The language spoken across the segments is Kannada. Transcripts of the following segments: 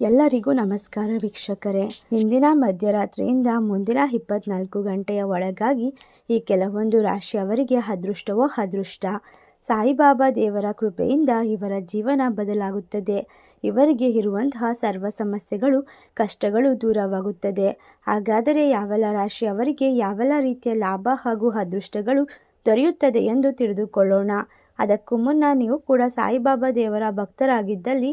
ಎಲ್ಲರಿಗೂ ನಮಸ್ಕಾರ ವೀಕ್ಷಕರೇ. ಇಂದಿನ ಮಧ್ಯರಾತ್ರಿಯಿಂದ ಮುಂದಿನ ಇಪ್ಪತ್ನಾಲ್ಕು ಗಂಟೆಯ ಒಳಗಾಗಿ ಈ ಕೆಲವೊಂದು ರಾಶಿಯವರಿಗೆ ಅದೃಷ್ಟವೋ ಅದೃಷ್ಟ. ಸಾಯಿಬಾಬಾ ದೇವರ ಕೃಪೆಯಿಂದ ಇವರ ಜೀವನ ಬದಲಾಗುತ್ತದೆ. ಇವರಿಗೆ ಇರುವಂತಹ ಸರ್ವ ಸಮಸ್ಯೆಗಳು, ಕಷ್ಟಗಳು ದೂರವಾಗುತ್ತದೆ. ಹಾಗಾದರೆ ಯಾವೆಲ್ಲ ರಾಶಿಯವರಿಗೆ ಯಾವೆಲ್ಲ ರೀತಿಯ ಲಾಭ ಹಾಗೂ ಅದೃಷ್ಟಗಳು ದೊರೆಯುತ್ತದೆ ಎಂದು ತಿಳಿದುಕೊಳ್ಳೋಣ. ಅದಕ್ಕೂ ಮುನ್ನ ನೀವು ಕೂಡ ಸಾಯಿಬಾಬಾ ದೇವರ ಭಕ್ತರಾಗಿದ್ದಲ್ಲಿ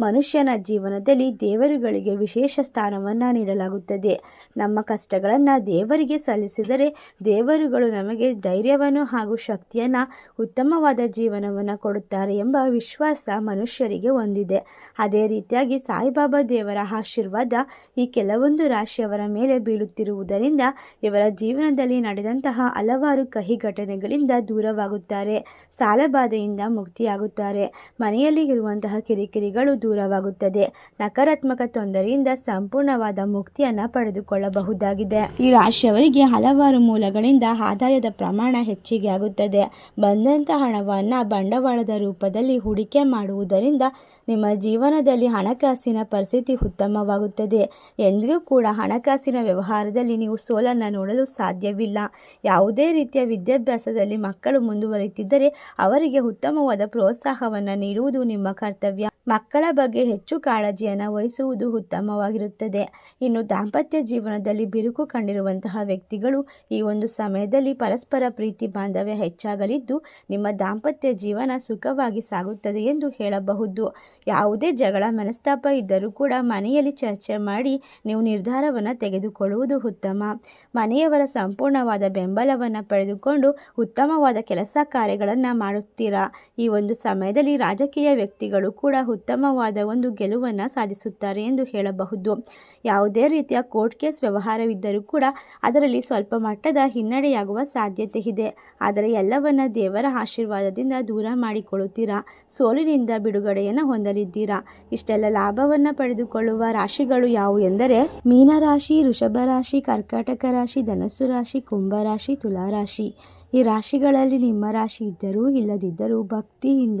ಮನುಷ್ಯನ ಜೀವನದಲ್ಲಿ ದೇವರುಗಳಿಗೆ ವಿಶೇಷ ಸ್ಥಾನವನ್ನು ನೀಡಲಾಗುತ್ತದೆ. ನಮ್ಮ ಕಷ್ಟಗಳನ್ನು ದೇವರಿಗೆ ಸಲ್ಲಿಸಿದರೆ ದೇವರುಗಳು ನಮಗೆ ಧೈರ್ಯವನ್ನು ಹಾಗೂ ಶಕ್ತಿಯನ್ನು, ಉತ್ತಮವಾದ ಜೀವನವನ್ನು ಕೊಡುತ್ತಾರೆ ಎಂಬ ವಿಶ್ವಾಸ ಮನುಷ್ಯರಿಗೆ ಹೊಂದಿದೆ. ಅದೇ ರೀತಿಯಾಗಿ ಸಾಯಿಬಾಬಾ ದೇವರ ಆಶೀರ್ವಾದ ಈ ಕೆಲವೊಂದು ರಾಶಿಯವರ ಮೇಲೆ ಬೀಳುತ್ತಿರುವುದರಿಂದ ಇವರ ಜೀವನದಲ್ಲಿ ನಡೆದಂತಹ ಹಲವಾರು ಕಹಿ ಘಟನೆಗಳಿಂದ ದೂರವಾಗುತ್ತಾರೆ, ಸಾಲಬಾಧೆಯಿಂದ ಮುಕ್ತಿಯಾಗುತ್ತಾರೆ. ಮನೆಯಲ್ಲಿ ಇರುವಂತಹ ಕಿರಿಕಿರಿಗಳು ದೂರವಾಗುತ್ತದೆ. ನಕಾರಾತ್ಮಕ ತೊಂದರೆಯಿಂದ ಸಂಪೂರ್ಣವಾದ ಮುಕ್ತಿಯನ್ನು ಪಡೆದುಕೊಳ್ಳಬಹುದಾಗಿದೆ. ಈ ರಾಶಿಯವರಿಗೆ ಹಲವಾರು ಮೂಲಗಳಿಂದ ಆದಾಯದ ಪ್ರಮಾಣ ಹೆಚ್ಚಿಗೆ ಆಗುತ್ತದೆ. ಬಂದಂಥ ಹಣವನ್ನು ಬಂಡವಾಳದ ರೂಪದಲ್ಲಿ ಹೂಡಿಕೆ ಮಾಡುವುದರಿಂದ ನಿಮ್ಮ ಜೀವನದಲ್ಲಿ ಹಣಕಾಸಿನ ಪರಿಸ್ಥಿತಿ ಉತ್ತಮವಾಗುತ್ತದೆ. ಎಂದಿಗೂ ಕೂಡ ಹಣಕಾಸಿನ ವ್ಯವಹಾರದಲ್ಲಿ ನೀವು ಸೋಲನ್ನು ನೋಡಲು ಸಾಧ್ಯವಿಲ್ಲ. ಯಾವುದೇ ರೀತಿಯ ವಿದ್ಯಾಭ್ಯಾಸದಲ್ಲಿ ಮಕ್ಕಳು ಮುಂದುವರಿಯುತ್ತಿದ್ದರೆ ಅವರಿಗೆ ಉತ್ತಮವಾದ ಪ್ರೋತ್ಸಾಹವನ್ನು ನೀಡುವುದು ನಿಮ್ಮ ಕರ್ತವ್ಯ. ಮಕ್ಕಳ ಬಗ್ಗೆ ಹೆಚ್ಚು ಕಾಳಜಿಯನ್ನು ವಹಿಸುವುದು ಉತ್ತಮವಾಗಿರುತ್ತದೆ. ಇನ್ನು ದಾಂಪತ್ಯ ಜೀವನದಲ್ಲಿ ಬಿರುಕು ಕಂಡಿರುವಂತಹ ವ್ಯಕ್ತಿಗಳು ಈ ಒಂದು ಸಮಯದಲ್ಲಿ ಪರಸ್ಪರ ಪ್ರೀತಿ ಬಾಂಧವ್ಯ ಹೆಚ್ಚಾಗಲಿದ್ದು, ನಿಮ್ಮ ದಾಂಪತ್ಯ ಜೀವನ ಸುಖವಾಗಿ ಸಾಗುತ್ತದೆ ಎಂದು ಹೇಳಬಹುದು. ಯಾವುದೇ ಜಗಳ, ಮನಸ್ತಾಪ ಇದ್ದರೂ ಕೂಡ ಮನೆಯಲ್ಲಿ ಚರ್ಚೆ ಮಾಡಿ ನೀವು ನಿರ್ಧಾರವನ್ನು ತೆಗೆದುಕೊಳ್ಳುವುದು ಉತ್ತಮ. ಮನೆಯವರ ಸಂಪೂರ್ಣವಾದ ಬೆಂಬಲವನ್ನು ಪಡೆದುಕೊಂಡು ಉತ್ತಮವಾದ ಕೆಲಸ ಕಾರ್ಯಗಳನ್ನು ಮಾಡುತ್ತೀರಾ? ಈ ಒಂದು ಸಮಯದಲ್ಲಿ ರಾಜಕೀಯ ವ್ಯಕ್ತಿಗಳು ಕೂಡ ಉತ್ತಮವಾದ ಒಂದು ಗೆಲುವನ್ನು ಸಾಧಿಸುತ್ತಾರೆ ಎಂದು ಹೇಳಬಹುದು. ಯಾವುದೇ ರೀತಿಯ ಕೋರ್ಟ್ ಕೇಸ್ ವ್ಯವಹಾರವಿದ್ದರೂ ಕೂಡ ಅದರಲ್ಲಿ ಸ್ವಲ್ಪ ಮಟ್ಟದ ಹಿನ್ನಡೆಯಾಗುವ ಸಾಧ್ಯತೆ ಇದೆ. ಆದರೆ ಎಲ್ಲವನ್ನ ದೇವರ ಆಶೀರ್ವಾದದಿಂದ ದೂರ ಮಾಡಿಕೊಳ್ಳುತ್ತೀರಾ? ಸೋಲಿನಿಂದ ಬಿಡುಗಡೆಯನ್ನು ಹೊಂದಲಿದ್ದೀರಾ? ಇಷ್ಟೆಲ್ಲ ಲಾಭವನ್ನು ಪಡೆದುಕೊಳ್ಳುವ ರಾಶಿಗಳು ಯಾವುವು ಎಂದರೆ ಮೀನರಾಶಿ ವೃಷಭ ರಾಶಿ ಕರ್ಕಾಟಕ ರಾಶಿ, ಧನಸ್ಸು ರಾಶಿ ಕುಂಭರಾಶಿ ತುಲಾರಾಶಿ ಈ ರಾಶಿಗಳಲ್ಲಿ ನಿಮ್ಮ ರಾಶಿ ಇದ್ದರೂ ಇಲ್ಲದಿದ್ದರೂ ಭಕ್ತಿಯಿಂದ